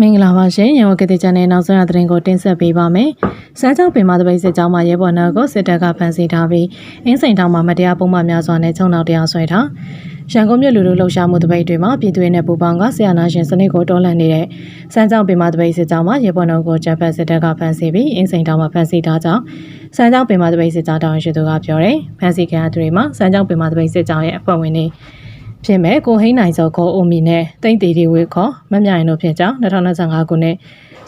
မင်္ဂလာပါရှင်ရန်ကုန်ကတိချန်နယ်နောက်ဆုံးရသတင်းကိုတင်ဆက်ပေးပါမယ်။စမ်းကြောက်ပင်မတပိတ်စစ်ကြောင်းမှာရဲဘော်နှုတ်ကိုစစ်တပ်ကဖမ်းဆီးထားပြီးအင်းစိန်တောင်မှာမတရားပုံမှန်များစွာနဲ့ချုံနောက်တရားဆွဲထားရန်ကုန်မြို့လူလူလှုပ်ရှားမှုတပိတ်တွေမှာပြည်သူတွေနဲ့ပူးပေါင်းကဆရာနာရှင်စနစ်ကိုတော်လှန်နေတဲ့စမ်းကြောက်ပင်မတပိတ်စစ်ကြောင်းမှာရဲဘော်နှုတ်ကိုဂျပန်စစ်တပ်ကဖမ်းဆီးပြီးအင်းစိန်တောင်မှာဖမ်းဆီးထားကြောင်းစမ်းကြောက်ပင်မတပိတ်စစ်ကြောင်းတာဝန်ရှိသူကပြောတယ်။ဖမ်းဆီးခံရသူတွေမှာစမ်းကြောက်ပင်မတပိတ်စစ်ကြောင်းရဲ့အဖွဲ့ဝင်တွေ ဖြစ်မဲ့ကိုဟိန်းနိုင်စောခေါ်အိုမီနဲ့တိမ့်တီတီဝေခေါ်မမြိုင်တို့ဖြစ်ကြောင်း2025ခုနှစ်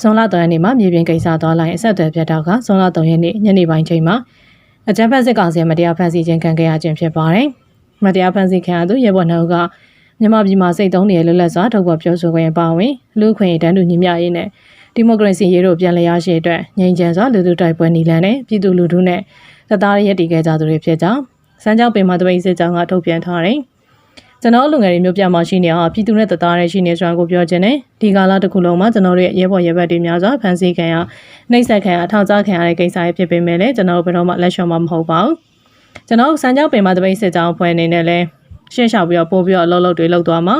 ဇွန်လ3ရက်နေ့မှာမြေပြင်ကိစ္စသွားလိုက်အဆက်အသွယ်ပြတ်တော့ကဇွန်လ3ရက်နေ့ညနေပိုင်းချိန်မှာအကြမ်းဖက်စစ်ကောင်စီမတရားဖမ်းဆီးခြင်းခံခဲ့ရခြင်းဖြစ်ပါတယ်။မတရားဖမ်းဆီးခံရသူရဲဘော်နှုတ်ကမြန်မာပြည်မှာစိတ်သုံးနေတဲ့လွတ်လပ်စွာထုတ်ဖော်ပြောဆိုခွင့်ပါဝင်လူခွင့်တန်းတူညီမျှရေးနဲ့ဒီမိုကရေစီရေးတို့ပြန်လည်ရရှိအတွက်ငြိမ်းချမ်းစွာလူထုတိုက်ပွဲနီလန်နဲ့ပြည်သူလူထုနဲ့သသားရည်တည်ခဲ့ကြသူတွေဖြစ်ကြောင်းစမ်းကြောင်းပင်မှာတပိတ်စစ်ကြောင်းကထုတ်ပြန်ထားတယ်။ ကျွန်တော်လူငယ်တွေမျိုးပြမှာရှိနေအောင်ပြည်သူနဲ့တသားရဲရှိနေစွာကိုပြောခြင်းနဲ့ဒီကာလတစ်ခုလုံးမှာကျွန်တော်တို့ရဲ့ရဲဘော်ရဲဘက်တွေများစွာဖန်ဆီးခံရနှိပ်စက်ခံရထောင်ချခံရတဲ့ကိစ္စတွေဖြစ်ပေမဲ့လည်းကျွန်တော်တို့ဘယ်တော့မှလက်လျှော့မှာမဟုတ်ပါဘူးကျွန်တော်စံကြောက်ပင်မှာတပိတ်စစ်ကြောင်းဖွဲ့အနေနဲ့လည်းရှင်းရှောက်ပြီးတော့ပို့ပြီးတော့အလုပ်လုပ်တွေလုပ်သွားမှာ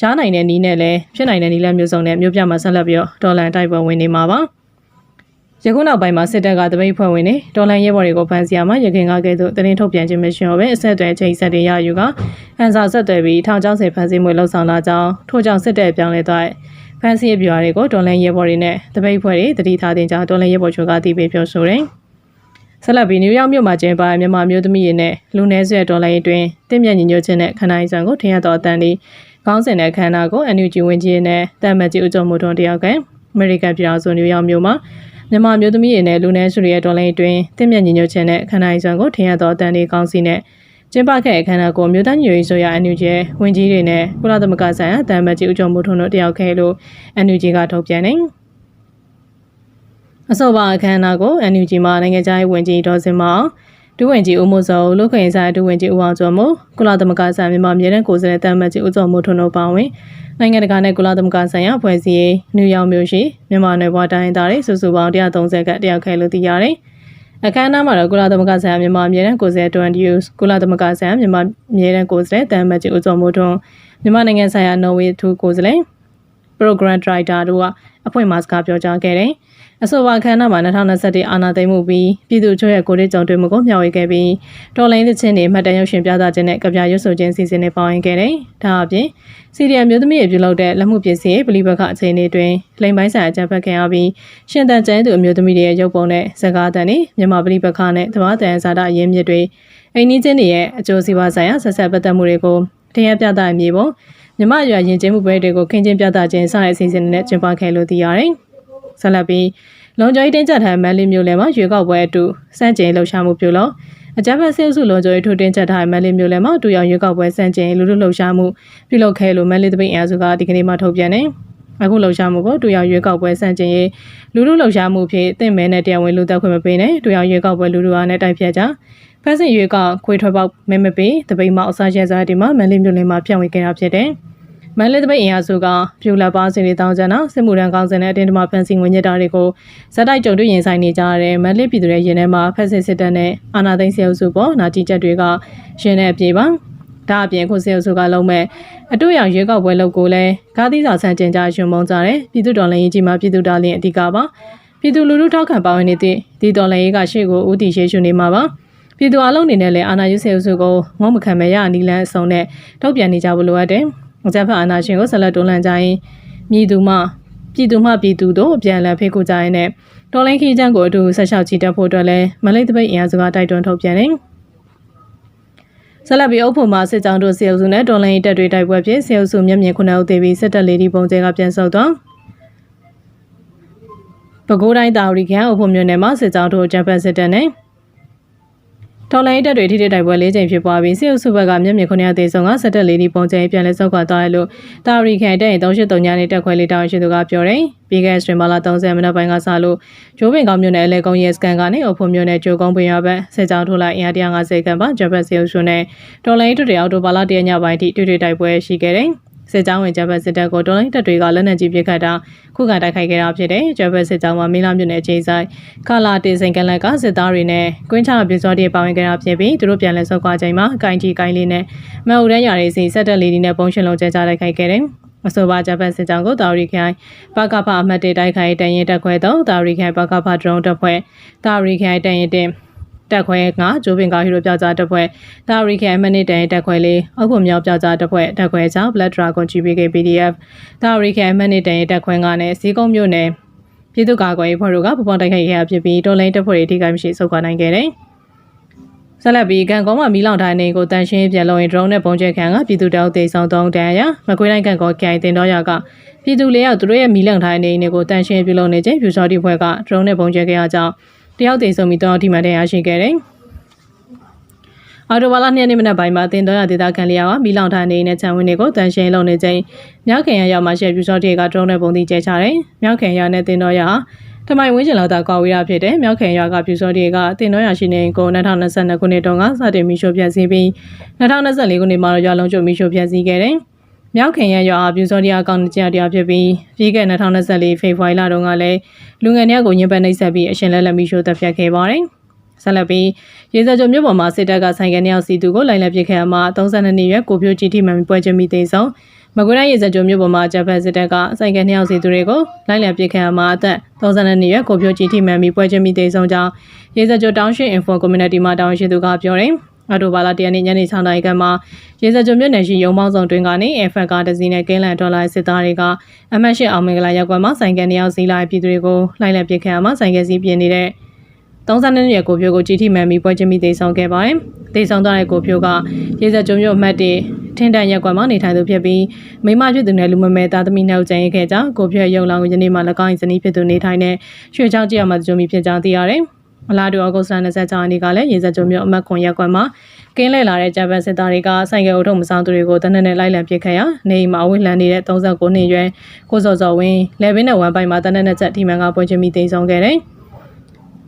ရှားနိုင်တဲ့နီးနဲ့လည်းဖြစ်နိုင်တဲ့နီးလည်းမျိုးစုံနဲ့မျိုးပြမှာဆက်လက်ပြီးတော့ဒေါ်လန်တိုက်ပွဲဝင်နေမှာပါ ယခုနောက်ပိုင်းမှာစစ်တပ်ကတပိတ်ဖွဲ့ဝင်နေဒေါ်လန်ရဲဘော်တွေကိုဖမ်းဆီးရမှာရခင်ကကဲ့သို့တရင်ထုတ်ပြန်ခြင်းမရှိတော့ပဲအဆက်အသွယ်ချိန်ဆက်တွေရယူကအန်စာဆက်သွယ်ပြီးထောင်ချောင်းစေဖမ်းဆီးမှုလှုပ်ဆောင်လာကြောင်းထို့ကြောင့်စစ်တပ်ပြောင်းလဲသွားဖမ်းဆီးပြားတွေကိုဒေါ်လန်ရဲဘော်တွေနဲ့တပိတ်ဖွဲ့တွေတတိထားတင်ကြောင်းဒေါ်လန်ရဲဘော်ချိုကတည်ပြီးပြောဆိုတယ်ဆက်လက်ပြီးနယူးယောက်မြို့မှာကျင်းပတဲ့မြန်မာမျိုးသမီးတွေနဲ့လူနည်းစုဒေါ်လာအတွင်းတင့်မြတ်ညီညွတ်ခြင်းနဲ့ခန္ဓာရည်ဆန်ကိုထင်ရတော့အတန်းဒီခေါင်းစဉ်တဲ့ခန္ဓာကို NUG ဝင်ကြီးနဲ့တမ်မတ်ကြီးဦးကျော်မိုးထွန်းတယောက်ကအမေရိကန်ပြည်ထောင်စုနယူးယောက်မြို့မှာ မြန်မာမျိုးသမီးတွေနဲ့လူနည်းစုတွေရဲ့ဒေါ်လာအတွင်းတင့်မြတ်ညီညွတ်ခြင်းနဲ့ခန္ဓာရည်ဆန်ကိုထင်ရတော့အတန်းဒီခေါင်းစီနဲ့ကျင်းပခဲ့အခမ်းအနားကိုမြို့သားညွေဆိုရ NUG ဝင်ကြီးတွေနဲ့ကုလသမဂ္ဂဆိုင်ရာတမ်မတ်ကြီးဦးကျော်မိုးထွန်းတို့တယောက်ခဲလို့ NUG ကထုတ်ပြန်နေအဆိုပါအခမ်းအနားကို NUG မှနိုင်ငံခြားရေးဝန်ကြီးဒေါ်စင်မောင် ဒုဝန်ကြီးဦးမိုးစောလူခွင့်ဆိုင်ဒုဝန်ကြီးဦးအောင်ကျော်မို့ကုလသမဂ္ဂဆိုင်မြန်မာမြေတန်းကိုယ်စားလှယ်တမ်မတ်ကြီးဦးကျော်မိုးထွန်းတို့ပါဝင်နိုင်ငံတကာနဲ့ကုလသမဂ္ဂဆိုင်ရာဖွဲ့စည်းရေးနယူးယောက်မြို့ရှိမြန်မာနယ်ဘွားတိုင်းသားတွေစုစုပေါင်း130ခန့်တယောက်ခဲလို့သိရတယ်။အခမ်းအနားမှာတော့ကုလသမဂ္ဂဆိုင်ရာမြန်မာမြေတန်းကိုယ်စားလှယ်တွန်ဒီယူစ်ကုလသမဂ္ဂဆိုင်ရာမြန်မာမြေတန်းကိုယ်စားလှယ်တမ်မတ်ကြီးဦးကျော်မိုးထွန်းမြန်မာနိုင်ငံဆိုင်ရာနော်ဝေထူကိုယ်စားလှယ် program director တို့ကအဖွင့်မှာစကားပြောကြားခဲ့တယ်။ အဆိုပါခန္ဓာမှာ2021အာဏာသိမ်းမှုပြီးပြည်သူ့ချုပ်ရဲ့ကိုယ်ရေးကြုံတွေ့မှုကိုမျှဝေခဲ့ပြီးတော်လိုင်းသချင်းတွေမှတ်တမ်းရုပ်ရှင်ပြသခြင်းနဲ့ကြပြရွတ်ဆိုခြင်းစီစဉ်တွေပါဝင်ခဲ့တယ်။ဒါအပြင်စီရီယံမျိုးသမီးတွေပြုလုပ်တဲ့လက်မှုပစ္စည်းပလီဘခအခြေအနေတွင်လိမ်ပိုင်းဆိုင်အကြံဖက်ခင်ရပြီးရှင်တန်ကျန်းသူအမျိုးသမီးတွေရဲ့ရုပ်ပုံနဲ့စကားတန်တွေမြန်မာပလီဘခနဲ့တဘာတန်ဇာတာအရင်းမြစ်တွေအိမ်နီးချင်းတွေရဲ့အကျိုးစီးပွားဆိုင်ရာဆက်ဆက်ပတ်သက်မှုတွေကိုတရားပြသအမြေပုံမြမရွာရင်ကျင်းမှုပွဲတွေကိုခင်းကျင်းပြသခြင်းစတဲ့အစီအစဉ်တွေနဲ့ကျင်းပခဲ့လို့သိရတယ်။ ဆက်လက်ပြီးလုံခြုံရေးတင်းကျပ်ထားမန်လေးမျိုးလဲမှာရွေကောက်ပွဲအတူစန့်ကျင်လှုပ်ရှားမှုပြုလို့အကြမ်းဖက်ဆဲစုလုံခြုံရေးထိုးတင်းကျပ်ထားတဲ့မန်လေးမျိုးလဲမှာတူရောက်ရွေကောက်ပွဲစန့်ကျင်လူလူလှုပ်ရှားမှုပြုလုပ်ခဲ့လို့မန်လေးတပိတ်အင်အားစုကဒီကနေ့မှထုတ်ပြန်နေအခုလှုပ်ရှားမှုကိုတူရောက်ရွေးကောက်ပွဲစန့်ကျင်ရေးလူလူလှုပ်ရှားမှုဖြစ်တင့်မဲနဲ့တရားဝင်လူသက်ခွင့်မပေးနဲ့တူရောက်ရွေးကောက်ပွဲလူလူအားနဲ့တိုက်ဖြတ်ကြဖက်စစ်ရွေးကောက်ခွေထွက်ပေါက်မဲမပေးတပိတ်မှအစားရဲစားဒီမှာမန်လေးမျိုးလင်းမှာပြန့်ဝေခဲ့တာဖြစ်တယ်။ မန်လေးတပိတ်အင်အားစုကပြူလက်ပါစင်တွေတောင်းကြနာစစ်မှုထမ်းကောင်းစဉ်နဲ့အတင်းတမဖန်စီငွေညက်တာတွေကိုဇက်တိုက်ကြုံတွေ့ရင်ဆိုင်နေကြရတဲ့မန်လေးပြည်သူတွေရင်ထဲမှာဖက်စစ်စစ်တပ်နဲ့အာဏာသိမ်းဆဲအုပ်စုပေါ်နာတီချက်တွေကရှင်တဲ့အပြေပါဒါအပြင်ခုစေအုပ်စုကလုံးမဲ့အတူရောင်ရွေးကောက်ပွဲလုပ်ကိုလဲဂါသီးစာဆန်းကျင်ကြရှင်မုံကြတယ်ပြည်သူတော်လှန်ရေးကြီးမှာပြည်သူတော်လှန်အဓိကပါပြည်သူလူထုထောက်ခံပါဝင်နေတဲ့ဒီတော်လှန်ရေးကရှေ့ကိုဦးတည်ရှေ့ရှုနေမှာပါပြည်သူအလုံးအနေနဲ့လည်းအာဏာယူဆဲအုပ်စုကိုငုံမခံမဲ့ရအနီလန်းအစုံနဲ့ထုတ်ပြန်နေကြဖို့လိုအပ်တယ် အကြမ်းဖက်အာဏာရှင်ကိုဆက်လက်တွန်းလှန်ကြရင်မြည်သူမှပြည်သူမှပြည်သူတို့အပြန်အလှန်ဖိတ်ခေါ်ကြရင်နဲ့တော်လိုင်းခီးချမ်းကိုအတူဆက်လျှောက်ချီတက်ဖို့အတွက်လည်းမလိတ်တပိတ်အင်အားစုကတိုက်တွန်းထုတ်ပြန်တယ်ဆက်လက်ပြီးအုပ်ဖို့မှာစစ်ကြောင်းတို့စေအုပ်စုနဲ့တော်လိုင်းတပ်တွေတိုက်ပွဲဖြစ်စေအုပ်စုမျက်မြင်ခုနှစ်ဦးသေးပြီးစစ်တပ်လေးဒီပုံကျဲကပြန်ဆုတ်သွားပဲခူးတိုင်းတာဝရီခန်အုပ်ဖို့မြို့နယ်မှာစစ်ကြောင်းတို့ဂျပန်စစ်တပ်နဲ့ ထော်လိုင်းတက်တွေထိထိတိုက်ပွဲ၄ချိန်ဖြစ်ပွားပြီးစစ်အုပ်စုဘက်ကမျက်မြင်ခုနှစ်သေးဆုံးကဆက်တက်လေးဒီပုံကျဲပြန်လဲစောက်ခွာသွားတယ်လို့တာရီခိုင်တဲ့383ညနေတက်ခွဲလေးတောင်းရှိသူကပြောတယ်။ပြီးခဲ့စတင်ဘာလ30မိနစ်ပိုင်းကစလို့ရိုးပင်ကောင်းမြို့နယ်အလဲကုန်းရဲစကန်ကနေအုပ်ဖို့မြို့နယ်ကျိုးကုန်းပင်ရဘက်စစ်ကြောင်းထိုးလိုက်အင်အား150ခန့်ပါဂျပန်စစ်အုပ်စုနဲ့တော်လိုင်းတက်တွေအော်တိုဘာလတရညပိုင်းထိတွေ့တွေ့တိုက်ပွဲရှိခဲ့တယ်။ စစ်ကြောင်းဝင်ဂျပန်စစ်တပ်ကိုတော်လိုင်းတပ်တွေကလက်နက်ကြီးပစ်ခတ်တာခုခံတိုက်ခိုက်ခဲ့တာဖြစ်တယ်။ဂျပန်စစ်ကြောင်းမှာမင်းလာမြို့နယ်အခြေဆိုင်ခလာတေစိန်ကန်လက်ကစစ်သားတွေနဲ့ကွင်းချပြူစောတွေပါဝင်ခဲ့တာဖြစ်ပြီးသူတို့ပြန်လဲဆုတ်ခွာချိန်မှာအကိုင်းကြီးကိုင်းလေးနဲ့မအူရန်ရာတွေစီဆက်တက်လေးတွေနဲ့ပုံရှင်လုံးကျဲကြတိုက်ခိုက်ခဲ့တယ်။အဆိုပါဂျပန်စစ်ကြောင်းကိုတာရီခိုင်ပကဖအမှတ်တေတိုက်ခိုင်တန်ရင်တက်ခွဲတော့တာရီခိုင်ပကဖဒရုန်းတက်ဖွဲ့တာရီခိုင်တန်ရင်တင် တက်ခွဲကဂျိုးပင်ကာဟီရိုပြောက်ကြားတက်ဖွဲ့တာရီခိုင်မနစ်တန်တက်ခွဲလေးအုပ်ဖို့မြောက်ပြောက်ကြားတက်ဖွဲ့တက်ခွဲကြောင့် Black Dragon GPK PDF တာရီခိုင်မနစ်တန်တက်ခွဲကနဲ့စီကုန်းမြို့နယ်ပြည်သူ့ကာကွယ်ရေးဖွဲ့တို့ကပူပေါင်းတိုက်ခိုက်ခဲ့ရဖြစ်ပြီးတော်လိုင်းတပ်ဖွဲ့တွေထိခိုက်မရှိဆုတ်ခွာနိုင်ခဲ့တယ်။ဆက်လက်ပြီးကံကောမှာမီလောင်တိုင်းနေကိုတန်ရှင်းပြန်လုံရင် drone နဲ့ပုံကျဲခံကပြည်သူတောက်တေဆောင်တုံးတန်ရမကွေးတိုင်းကံကောကြိုင်တင်တော့ရကပြည်သူလေးယောက်သူတို့ရဲ့မီလောင်တိုင်းနေနေကိုတန်ရှင်းပြုလုပ်နေခြင်းဖြူစောတိဖွဲ့က drone နဲ့ပုံကျဲခဲ့ရကြောင်း တယောက်တေဆုံးပြီးတော့ဒီမှာတန်ရရှိခဲ့တယ်။အော်တိုဘာလ2ရက်နေ့မနက်ပိုင်းမှာတင်တော်ရဒေတာခံလျာကမီလောင်ထားနေနဲ့ခြံဝင်းတွေကိုတန်ရှင်းလုပ်နေချိန်မြောက်ခင်ရရောက်မှရှယ်ပြူစောတေက drone နဲ့ပုံသီးကျဲချတယ်။မြောက်ခင်ရနဲ့တင်တော်ရထမိုင်ဝင်းကျင်လောက်တာကွာဝေးရဖြစ်တယ်။မြောက်ခင်ရကပြူစောတေကတင်တော်ရရှိနေကို2022ခုနှစ်တုန်းကစတင်မီရှို့ပြစီပြီး2024ခုနှစ်မှာတော့ရွာလုံးကျုံမီရှို့ပြစီခဲ့တယ်။ မြောက်ခင်ရရွာပြူစောတေအကောင့်ကြတရားဖြစ်ပြီးပြီးခဲ့2024ဖေဖော်ဝါရီလတုန်းကလည်းလူငယ်များကိုညှဉ်းပန်းနှိပ်စက်ပြီးအရှင်လက်လက်မီရှို့တပ်ဖြတ်ခဲ့ပါတယ်။ဆက်လက်ပြီးရေစကြုံမြို့ပေါ်မှာစစ်တပ်ကဆိုင်ကနေအောင်စီသူကိုလိုက်လက်ပစ်ခဲ့ရမှာ32နှစ်ရွယ်ကိုပြိုကြီးထိမှန်ပွဲချင်းမိသေးဆုံးမကွေးတိုင်းရေစကြုံမြို့ပေါ်မှာဂျပန်စစ်တပ်ကဆိုင်ကနေအောင်စီသူတွေကိုလိုက်လက်ပစ်ခဲ့ရမှာအသက်32နှစ်ရွယ်ကိုပြိုကြီးထိမှန်ပြီးပွဲချင်းမိသေးဆုံးကြောင်းရေစကြုံတောင်ရှိ Info Community မှာတောင်းရှိသူကပြောတယ် အတိုဘာလတရနေ့ညနေ6နာရီခန့်မှာရေစကြုံမြို့နယ်ရှိရုံမောင်းဆောင်တွင်ကနေ FF ကားတစ်စီးနဲ့ကင်းလန်ဒေါ်လာစစ်သားတွေကအမတ်ရှိအောင်မင်္ဂလာရက်ကွယ်မှာဆိုင်ကန်နေအောင်စီးလာပြည်သူတွေကိုလိုက်လက်ပစ်ခဲ့ရမှာဆိုင်ကယ်စီးပြင်းနေတဲ့32နှစ်ရွယ်ကိုဖြိုးကိုကြီးထိမှန်ပြီးပွဲချင်းမိသေးဆောင်ခဲ့ပါတယ်။သေဆောင်သွားတဲ့ကိုဖြိုးကရေစကြုံမြို့အမှတ်တေထင်းတန်ရက်ကွက်မှာနေထိုင်သူဖြစ်ပြီးမိမဖြစ်သူနဲ့လူမမဲသားသမီးနှုတ်ကျန်ရခဲ့ကြောင်းကိုဖြိုးရုံလောင်ယနေ့မှ၎င်း၏ဇနီးဖြစ်သူနေထိုင်တဲ့ရွှေချောင်းကြီးအမှကြုံမိဖြစ်ကြောင်းသိရတယ်။ အလားတူဩဂုတ်လ26ရက်နေ့ကလည်းရေစကြုံမြို့အမတ်ခွန်ရက်ကွက်မှာကင်းလဲလာတဲ့ဂျပန်စစ်သားတွေကဆိုင်ကယ်အုပ်ထုံမဆောင်သူတွေကိုတနက်နဲ့လိုက်လံပစ်ခတ်ရာနေအိမ်မှာဝှေ့လန်းနေတဲ့39နှစ်ရွယ်ကိုစောစောဝင်းလေဘင်းနဲ့ဝမ်ပိုင်မှာတနက်နဲ့ချက်ဒီမန်ကပွဲချင်းမိသိမ်းဆောင်ခဲ့တယ်။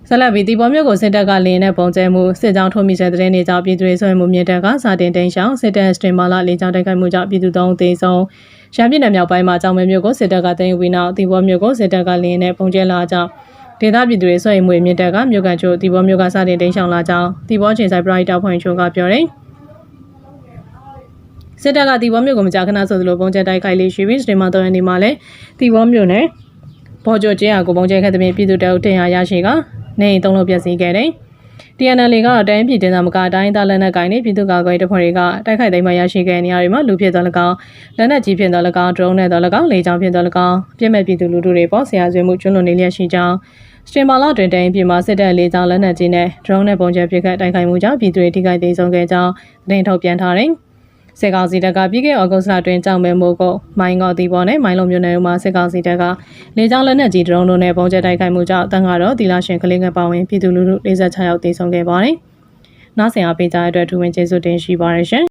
ဆက်လက်ပြီးဒီပေါ်မြို့ကိုစစ်တပ်ကလင်းနဲ့ပုံကျဲမှုစစ်ကြောင်းထုံးမိတဲ့တဲ့နေကြောင့်ပြည်သူတွေဆွေးမှုမြင့်တက်ကစာတင်တင်ရှောင်းစစ်တပ်စတင်မာလာလေကြောင်းတိုက်ခိုက်မှုကြောင့်ပြည်သူသုံးသိန်းဆုံးရန်ပြည်နယ်မြောက်ပိုင်းမှာကြောင်မဲမြို့ကိုစစ်တပ်ကတင်ယူပြီးနောက်ဒီပေါ်မြို့ကိုစစ်တပ်ကလင်းနဲ့ပုံကျဲလာကြောင်း ဒေသပြည်သူတွေဆွေးမှုမြင့်တက်ကမြို့ကန်ချိုဒီပေါ်မြို့ကစတင်တင်ရှောင်းလာကြောင်းဒီပေါ်ချိန်ဆိုင်ပရိုက်တာဖွင့်ချိုကပြောတယ်စစ်တပ်ကဒီဘောမြို့ကိုမကြာခဏဆိုသလိုပုံကျဲတိုက်ခိုက်လေးရှိပြီးစတင်မာတော်ရန်ဒီမှာလည်းဒီဘောမြို့နယ်ဘော်ကျော်ကျင်းဟာကိုပုံကျဲခက်တဲ့ပြည်သူတအုပ်တင်ရရရှိကနေအိမ်သုံးလို့ပြည့်စည်ခဲ့တယ်။ TNL ကတော့တိုင်းပြည်တင်သမကအတိုင်းသားလက်နက်ကိုင်နေပြည်သူ့ကာကွယ်တပ်ဖွဲ့တွေကတိုက်ခိုက်သိမ်းမှရရှိခဲ့နေရတွေမှာလူဖြစ်တော်၎င်းလက်နက်ကြီးဖြစ်တော်၎င်း drone နဲ့တော်၎င်းလေကြောင်းဖြစ်တော်၎င်းပြစ်မဲ့ပြည်သူလူထုတွေပေါ်ဆရာဆွေးမှုကျွလွန်နေလျက်ရှိကြောင်းစတင်မာလာတွင်တိုင်ပြည်မှာစစ်တပ်လေကြောင်းလက်နက်ကြီးနဲ့ drone နဲ့ပုံကျဲပစ်ခတ်တိုက်ခိုက်မှုကြောင့်ပြည်သူတွေထိခိုက်ဒေဆုံးခဲ့ကြောင်းသတင်းထုတ်ပြန်ထားတယ်။ စစ်ကောင်စီတပ်ကပြီးခဲ့ဩဂုတ်လတွင်ကြောင်မဲမိုးကိုမိုင်းကောတီပေါ်နဲ့မိုင်းလုံးမြို့နယ်တို့မှာစစ်ကောင်စီတပ်ကလေကြောင်းလက်နက်ကြီးဒရုန်းတို့နဲ့ပုံကျဲတိုက်ခိုက်မှုကြောင့်တန်ကတော့ဒီလာရှင်ကလေးငယ်ပါဝင်ပြည်သူလူထု46ယောက်သေဆုံးခဲ့ပါတယ်။နောက်ဆင်အားပေးကြတဲ့အတွက်ထူးဝင်ကျေးဇူးတင်ရှိပါတယ်ရှင်